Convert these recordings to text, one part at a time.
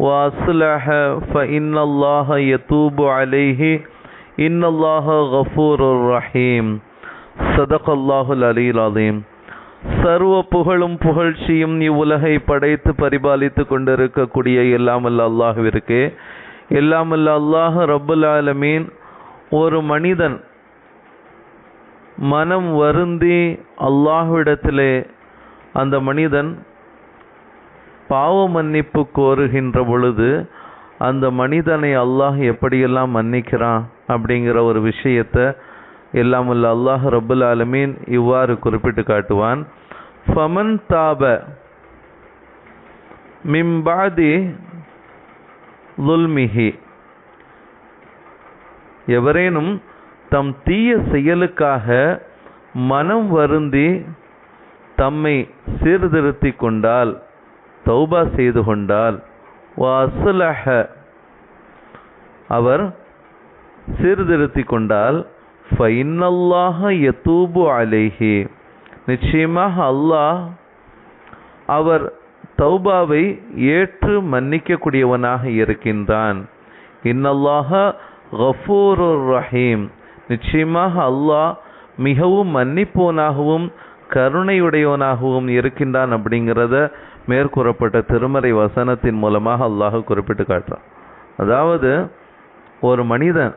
وأصلح فإن الله يتوب عليه إن الله غفور رحيم صدق الله العلي العظيم சர்வ புகழும் புகழ்ச்சியும் இவ்வுலகை படைத்து பரிபாலித்து கொண்டிருக்கக்கூடிய எல்லாமல்ல அல்லாஹுவிற்கு எல்லாமல்ல அல்லாஹ் ரப்புல் ஆலமீன் ஒரு மனிதன் மனம் வருந்தி அல்லாஹ்விடத்திலே அந்த மனிதன் பாவ மன்னிப்பு கோருகின்ற பொழுது அந்த மனிதனை அல்லாஹ் எப்படியெல்லாம் மன்னிக்கிறான் அப்படிங்கிற ஒரு விஷயத்தை எல்லாம் உள்ள அல்லாஹ் ரபுல் ஆலமீன் இவ்வாறு குறிப்பிட்டு காட்டுவான். ஃபமன் தாப மிம்பாதி லுல்மிஹி எவரேனும் தம் தீய செயலுக்காக மனம் வருந்தி தம்மை சீர்திருத்தி கொண்டால் தௌபா செய்து கொண்டால் வாசுலஹ அவர் சீர்திருத்திக் கொண்டால் ஃபைனல்லாக யதூபு அலேஹி. நிச்சயமாக அல்லாஹ் அவர் தௌபாவை ஏற்று மன்னிக்கக்கூடியவனாக இருக்கின்றான். இன்னல்லாக கஃபூருர் ரஹீம். நிச்சயமாக அல்லாஹ் மிகவும் மன்னிப்போனாகவும் கருணையுடையவனாகவும் இருக்கின்றான் அப்படிங்கிறத மேற்கூறப்பட்ட திருமறை வசனத்தின் மூலமாக அல்லாஹ் குறிப்பிட்டு காட்டுறான். அதாவது ஒரு மனிதன்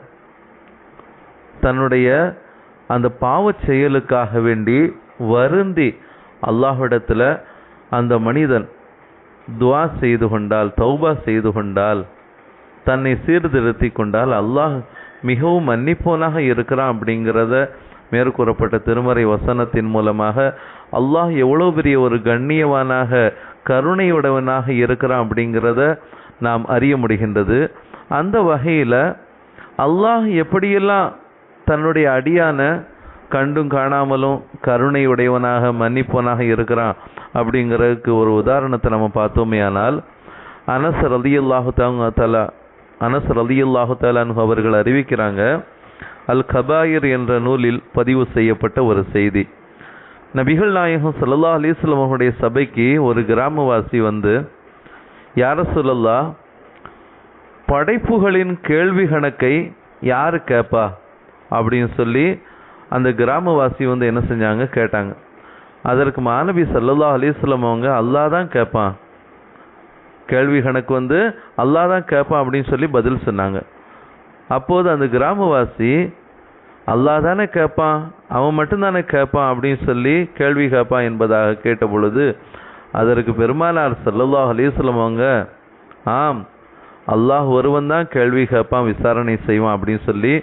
தன்னுடைய அந்த பாவச் செயலுக்காக வேண்டி வருந்தி அல்லாஹ்விடத்தில் அந்த மனிதன் துவா செய்து கொண்டால் தௌபா செய்து கொண்டால் தன்னை சீர்திருத்தி கொண்டால் அல்லாஹ் மிகவும் மன்னிப்போனாக இருக்கிறான் அப்படிங்கிறத மேற்கூறப்பட்ட திருமறை வசனத்தின் மூலமாக அல்லாஹ் எவ்வளோ பெரிய ஒரு கண்ணியவானாக கருணையுடையவனாக இருக்கிறான் அப்படிங்கிறத நாம் அறிய முடிகின்றது. அந்த வகையில் அல்லாஹ் எப்படியெல்லாம் தன்னுடைய அடியான கண்டும் காணாமலும் கருணையுடையவனாக மன்னிப்பவனாக இருக்கிறான் அப்படிங்கிறதுக்கு ஒரு உதாரணத்தை நம்ம பார்த்தோமே ஆனால் அனஸ் ரலியல்லாஹு தலா அனஸ் ரலியல்லாஹு தலான் அவர்கள் அறிவிக்கிறாங்க அல் கபாயிர் என்ற நூலில் பதிவு செய்யப்பட்ட ஒரு செய்தி. நபிகள் நாயகம் சல்லா அலிஸ்லம் அவருடைய சபைக்கு ஒரு கிராமவாசி வந்து யார சொல்லல்லா படைப்புகளின் கேள்வி கணக்கை யார் கேட்பா அப்படின்னு சொல்லி அந்த கிராமவாசி வந்து என்ன செஞ்சாங்க கேட்டாங்க. அதற்கு மாணவி சல்லல்லா அலிஸ்லம் அவங்க அல்லா தான் கேட்பான் கேள்வி கணக்கு வந்து அல்லாஹ் தான் கேட்பான் அப்படின்னு சொல்லி பதில் சொன்னாங்க. அப்போது அந்த கிராமவாசி அல்லாஹ் தானே கேட்பான் அவன் மட்டும்தானே கேட்பான் அப்படின்னு சொல்லி கேள்வி கேட்பான் என்பதாக கேட்ட பொழுது அதற்கு பெருமானார் சல்லல்லாஹ் அலிஸ்லம் அவங்க ஆம் அல்லாஹ் ஒருவன் தான் கேள்வி கேட்பான் விசாரணை செய்வான் அப்படின்னு சொல்லி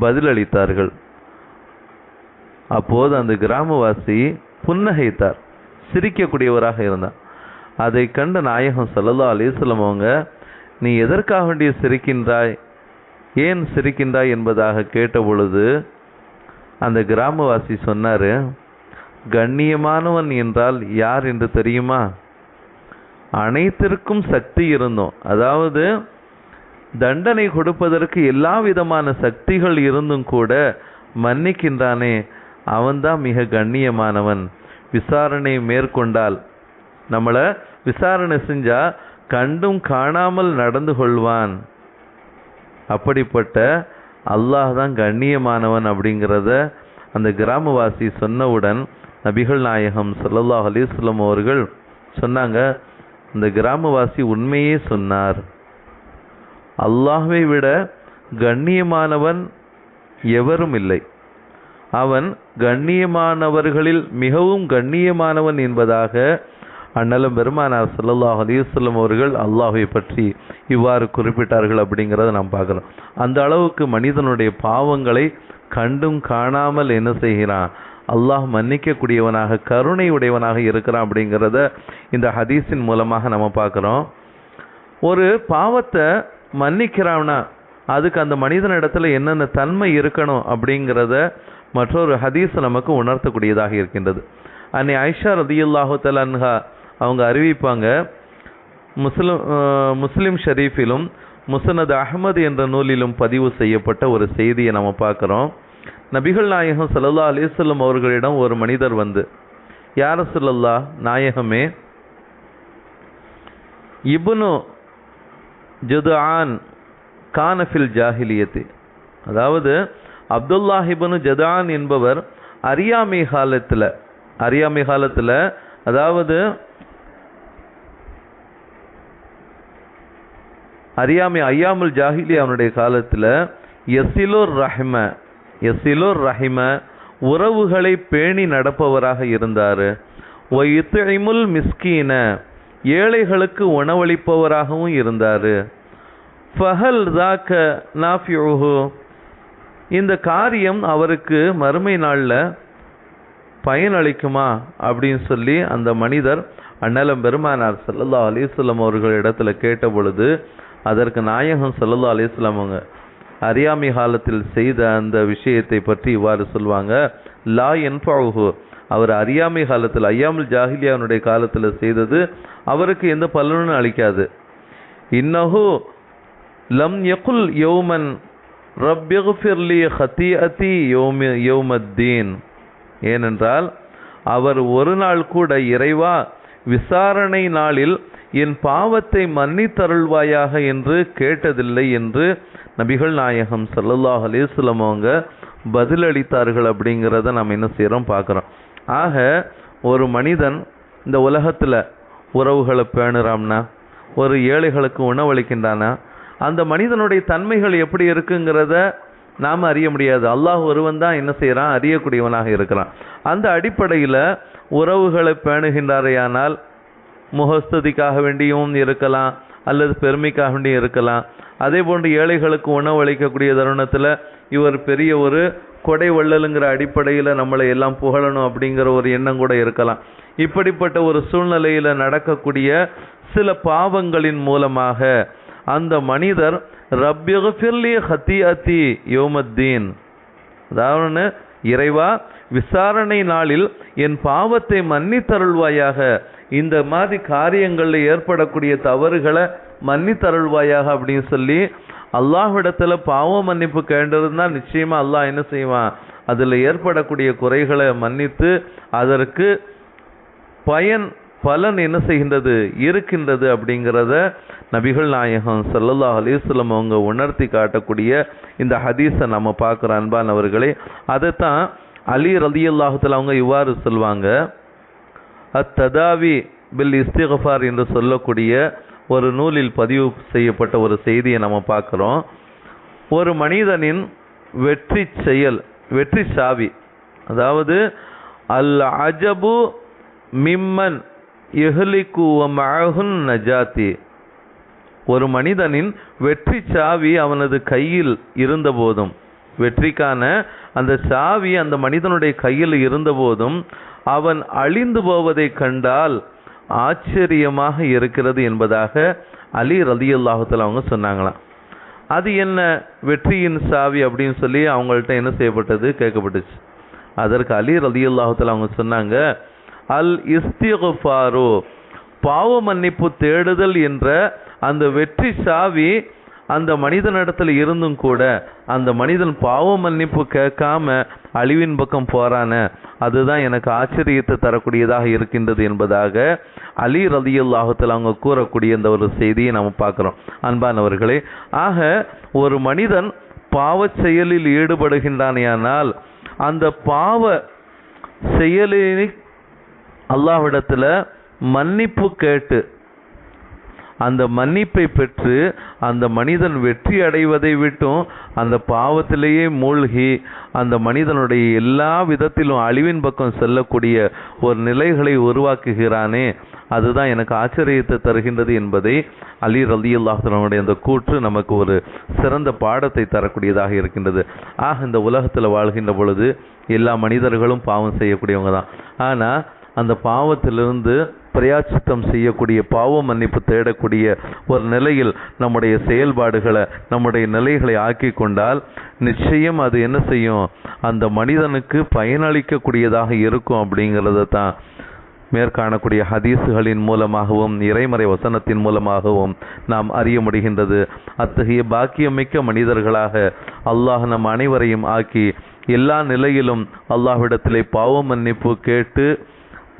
பதிலளித்தார்கள் அப்போது அந்த கிராமவாசி புன்னகைத்தார் சிரிக்கக்கூடியவராக இருந்தார் அதை கண்ட நாயகம் சல்லல்லா அலிஸ்லம் அவங்க நீ எதற்காக வேண்டிய சிரிக்கின்றாய்? ஏன் சிரிக்கின்றாய் என்பதாக கேட்ட பொழுது அந்த கிராமவாசி சொன்னார் கண்ணியமானவன் என்றால் யார் என்று தெரியுமா? அனைத்திற்கும் சக்தி இருந்தோம். அதாவது தண்டனை கொடுப்பதற்கு எல்லா விதமான சக்திகள் இருந்தும் கூட மன்னிக்கின்றானே. அவன்தான் மிக கண்ணியமானவன். விசாரணை மேற்கொண்டால். நம்மளை விசாரணை செஞ்சால் கண்டும் காணாமல் நடந்து கொள்வான். அப்படிப்பட்ட அல்லாஹ் தான் கண்ணியமானவன் அப்படிங்கிறத அந்த கிராமவாசி சொன்னவுடன் நபிகள் நாயகம் சல்லல்லாஹ் அலிஸ்லம் அவர்கள் சொன்னாங்க. அந்த கிராமவாசி உண்மையே சொன்னார். அல்லாஹ்வை விட கண்ணியமானவன் எவரும் இல்லை. அவன் கண்ணியமானவர்களில் மிகவும் கண்ணியமானவன் என்பதாக அண்ணலும் பெருமானார் சல்லல்லாஹ் அலிவல்லம் அவர்கள் அல்லாஹை பற்றி இவ்வாறு குறிப்பிட்டார்கள் அப்படிங்கிறத நாம் பார்க்குறோம். அந்த அளவுக்கு மனிதனுடைய பாவங்களை கண்டும் காணாமல் என்ன செய்கிறான்? அல்லாஹ் மன்னிக்கக்கூடியவனாக கருணை உடையவனாக இருக்கிறான் அப்படிங்கிறத இந்த ஹதீஸின் மூலமாக நம்ம பார்க்குறோம். ஒரு பாவத்தை மன்னிக்கிறான்னா அதுக்கு அந்த மனிதனிடத்துல என்னென்ன தன்மை இருக்கணும் அப்படிங்கிறத மற்றொரு ஹதீஸ் நமக்கு உணர்த்தக்கூடியதாக இருக்கின்றது. அன்னை ஐஷா ரதியுல்லாஹு தலன்ஹா அவங்க அறிவிப்பாங்க. முஸ்லிம் முஸ்லிம் ஷரீஃபிலும் முசனது அஹ்மது என்ற நூலிலும் பதிவு செய்யப்பட்ட ஒரு செய்தியை நம்ம பார்க்குறோம். நபிகள் நாயகம் சல்லா அலைஹி அவர்களிடம் ஒரு மனிதர் வந்து யார சொல்லல்லா நாயகமே இபுனு ஜுதுஆன் கானஃபில் ஜாஹிலியத்து. அதாவது அப்துல்லா இப்னு ஜதான் என்பவர் அறியாமை காலத்தில் அறியாமை காலத்தில் அதாவது அறியாமை ஐயாமுல் ஜாஹிலி அவனுடைய காலத்தில் எசிலோர் ரஹ்ம எசிலோர் ரஹிம உறவுகளை பேணி நடப்பவராக இருந்தார். ஒயித்துமுல் மிஸ்கீன ஏழைகளுக்கு உணவளிப்பவராகவும் இருந்தார். ஃபஹல் தாக்க நாஃபியுஹு இந்த காரியம் அவருக்கு மறுமை நாளில் பயனளிக்குமா அப்படின்னு சொல்லி அந்த மனிதர் அண்ணலம் பெருமானார் சல்லல்லா அலைஹி அவர்கள் இடத்துல கேட்ட பொழுது அதற்கு நாயகம் ஸல்லல்லாஹு அலிஸ்லாம் அவங்க அறியாமை காலத்தில் செய்த அந்த விஷயத்தை பற்றி இவ்வாறு சொல்வாங்க. லா என்ஃபவுஹு அவர் அறியாமை காலத்தில் ஐயாமுல் ஜாஹிலியானுடைய காலத்தில் செய்தது அவருக்கு எந்த பலனும் அளிக்காது. இன்னஹு லம் யகுல் யௌமன் ரப்பியகுஃபிர்லி ஹத்தியதி யோமி யோமத்தீன். ஏனென்றால் அவர் ஒரு நாள் கூட இறைவா விசாரணை நாளில் என் பாவத்தை மன்னித்தருள்வாயாக என்று கேட்டதில்லை என்று நபிகள் நாயகம் சல்லல்லாஹ் அலேஸ்லம் அவங்க பதிலளித்தார்கள் அப்படிங்கிறத நம்ம என்ன செய்கிறோம் பார்க்குறோம். ஆக ஒரு மனிதன் இந்த உலகத்தில் உறவுகளை பேணுறாம்னா ஒரு ஏழைகளுக்கு உணவளிக்கின்றானா அந்த மனிதனுடைய தன்மைகள் எப்படி இருக்குங்கிறத நாம் அறிய முடியாது. அல்லாஹ் ஒருவன் தான் என்ன செய்கிறான் அறியக்கூடியவனாக இருக்கிறான். அந்த அடிப்படையில் உறவுகளை பேணுகின்றாரையானால் முகஸ்துதிக்காக வேண்டியும் இருக்கலாம் அல்லது பெருமைக்காக வேண்டியும் இருக்கலாம். அதே போன்று ஏழைகளுக்கு உணவு அளிக்கக்கூடிய தருணத்தில் இவர் பெரிய ஒரு கொடை வள்ளலுங்கிற அடிப்படையில் நம்மளை எல்லாம் புகழணும் அப்படிங்கிற ஒரு எண்ணம் கூட இருக்கலாம். இப்படிப்பட்ட ஒரு சூழ்நிலையில் நடக்கக்கூடிய சில பாவங்களின் மூலமாக அந்த மனிதர் ரப்யகுஃபிர்லி ஹத்தி அத்தி யோமத்தீன். அதாவது இறைவா விசாரணை நாளில் என் பாவத்தை மன்னித்தருள்வாயாக இந்த மாதிரி காரியங்களில் ஏற்படக்கூடிய தவறுகளை மன்னித்தருள்வாயாக அப்படின்னு சொல்லி அல்லாஹ்விடத்தில் பாவ மன்னிப்பு கேண்டிருந்தா நிச்சயமாக அல்லாஹ் என்ன செய்வான்? அதில் ஏற்படக்கூடிய குறைகளை மன்னித்து அதற்கு பயன் பலன் என்ன செய்கின்றது இருக்கின்றது அப்படிங்கிறத நபிகள் நாயகம் சல்லல்லா அலிஸ்லம் அவங்க உணர்த்தி காட்டக்கூடிய இந்த ஹதீஸை நம்ம பார்க்குற அன்பானவர்களே அதைத்தான் அலி ரலியல்லாஹுத்தல அவங்க இவ்வாறு சொல்வாங்க. அத்ததாவி பில் இஸ்திகஃபார் என்று சொல்லக்கூடிய ஒரு நூலில் பதிவு செய்யப்பட்ட ஒரு செய்தியை நம்ம பார்க்குறோம். ஒரு மனிதனின் வெற்றி செயல் வெற்றி சாவி அதாவது அல் அஜபு மிம்மன் இஹ்லிக்கு மஅஹுன் நஜாத்தி. ஒரு மனிதனின் வெற்றி சாவி அவனது கையில் இருந்தபோதும் வெற்றிக்கான அந்த சாவி அந்த மனிதனுடைய கையில் இருந்தபோதும் அவன் அழிந்து போவதை கண்டால் ஆச்சரியமாக இருக்கிறது என்பதாக அலி ரதியுல்லாஹத்தில் அவங்க சொன்னாங்களாம். அது என்ன வெற்றியின் சாவி அப்படின்னு சொல்லி அவங்கள்ட்ட என்ன செய்யப்பட்டது? கேட்கப்பட்டுச்சு. அதற்கு அலி ரதியுல்லாஹத்தில் அவங்க சொன்னாங்க அல் இஸ்திகுஃபாரு பாவ மன்னிப்பு தேடுதல் என்ற அந்த வெற்றி சாவி அந்த மனிதனிடத்தில் இருந்தும் கூட அந்த மனிதன் பாவ மன்னிப்பு கேட்காம அழிவின் பக்கம் போறான அதுதான் எனக்கு ஆச்சரியத்தை தரக்கூடியதாக இருக்கின்றது என்பதாக அலி ரலியல்லாஹுத்தில் அவங்க கூறக்கூடிய இந்த ஒரு செய்தியை நம்ம பார்க்குறோம். அன்பானவர்களே ஆக ஒரு மனிதன் பாவ செயலில் ஈடுபடுகின்றானேயானால் அந்த பாவ செயலினை அல்லாவிடத்தில் மன்னிப்பு கேட்டு அந்த மன்னிப்பை பெற்று அந்த மனிதன் வெற்றி அடைவதை விட்டும் அந்த பாவத்திலேயே மூழ்கி அந்த மனிதனுடைய எல்லா விதத்திலும் அழிவின் பக்கம் செல்லக்கூடிய ஒரு நிலைகளை உருவாக்குகிறானே. அதுதான் எனக்கு ஆச்சரியத்தை தருகின்றது என்பதை அலி ரலி அல்லாஹனுடைய அந்த கூற்று நமக்கு ஒரு சிறந்த பாடத்தை தரக்கூடியதாக இருக்கின்றது. ஆக இந்த உலகத்தில் வாழ்கின்ற பொழுது எல்லா மனிதர்களும் பாவம் செய்யக்கூடியவங்க தான். ஆனால் அந்த பாவத்திலிருந்து பிரயாச்சித்தம் செய்யக்கூடிய பாவ மன்னிப்பு தேடக்கூடிய ஒரு நிலையில் நம்முடைய செயல்பாடுகளை நம்முடைய நிலைகளை ஆக்கி கொண்டால் நிச்சயம் அது என்ன செய்யும்? அந்த மனிதனுக்கு பயனளிக்கக்கூடியதாக இருக்கும் அப்படிங்கிறத தான் மேற்காணக்கூடிய ஹதீஸுகளின் மூலமாகவும் இறைமறை வசனத்தின் மூலமாகவும் நாம் அறிய முடிகின்றது. அத்தகைய பாக்கியமிக்க மனிதர்களாக அல்லாஹ் நம் அனைவரையும் ஆக்கி எல்லா நிலையிலும் அல்லாஹ்விடத்திலே பாவ மன்னிப்பு கேட்டு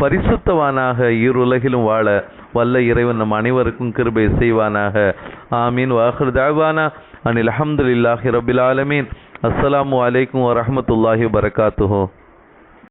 பரிசுத்தவானாக இருலகிலும் வாழ வல்ல இறைவன் நம் அனைவருக்கும் கிருபை செய்வானாக. ஆமீன். வாஹர் தாவானா அனில் அஹமதுல்லாஹி ரபில் ஆலமீன். அஸ்லாம் அலைக்கும் வரமத்துல்லாஹி வரகாத்துஹோ